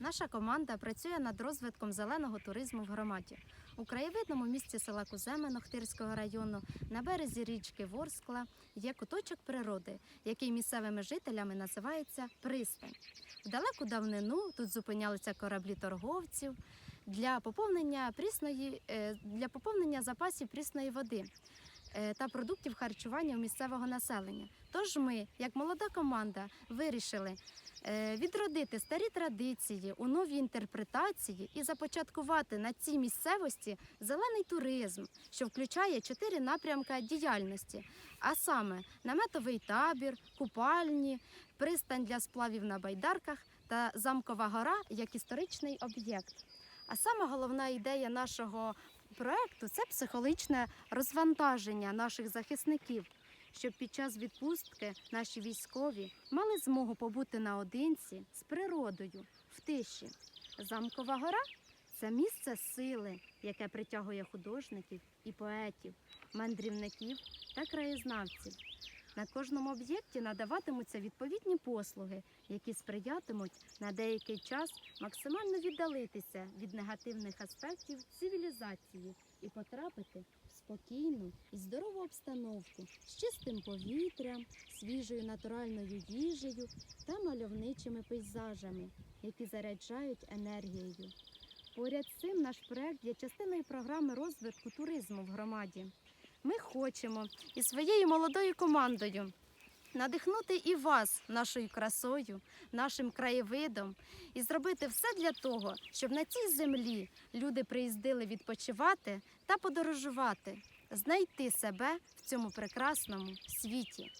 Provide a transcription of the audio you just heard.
Наша команда працює над розвитком зеленого туризму в громаді. У краєвидному місті села Куземен Охтирського району на березі річки Ворскла є куточок природи, який місцевими жителями називається пристань. В далеку давнину тут зупинялися кораблі торговців для поповнення прісної е, для поповнення запасів прісної води та продуктів харчування у місцевого населення. Тож ми, як молода команда, вирішили е, відродити старі традиції у новій інтерпретації і започаткувати на цій місцевості зелений туризм, що включає чотири напрямки діяльності, а саме наметовий табір, купальні, пристань для сплавів на байдарках та замкова гора як історичний об'єкт. А саме головна ідея нашого проекту це психологічне розвантаження наших захисників, щоб під час відпустки наші військові мали змогу побути наодинці з природою в тиші. Замкова гора це місце сили, яке притягує художників і поетів, мандрівників та краєзнавців. На кожному об'єкті надаватимуться відповідні послуги, які сприятимуть на деякий час максимально віддалитися від негативних аспектів цивілізації і потрапити в спокійну і здорову обстановку з чистим повітрям, свіжою натуральною їжею та мальовничими пейзажами, які заряджають енергією. Поряд з цим наш проект є частиною програми розвитку туризму в громаді. Ми хочемо і своєю молодою командою надихнути і вас нашою красою, нашим краєвидом і зробити все для того, щоб на цій землі люди приїздили відпочивати та подорожувати, знайти себе в цьому прекрасному світі.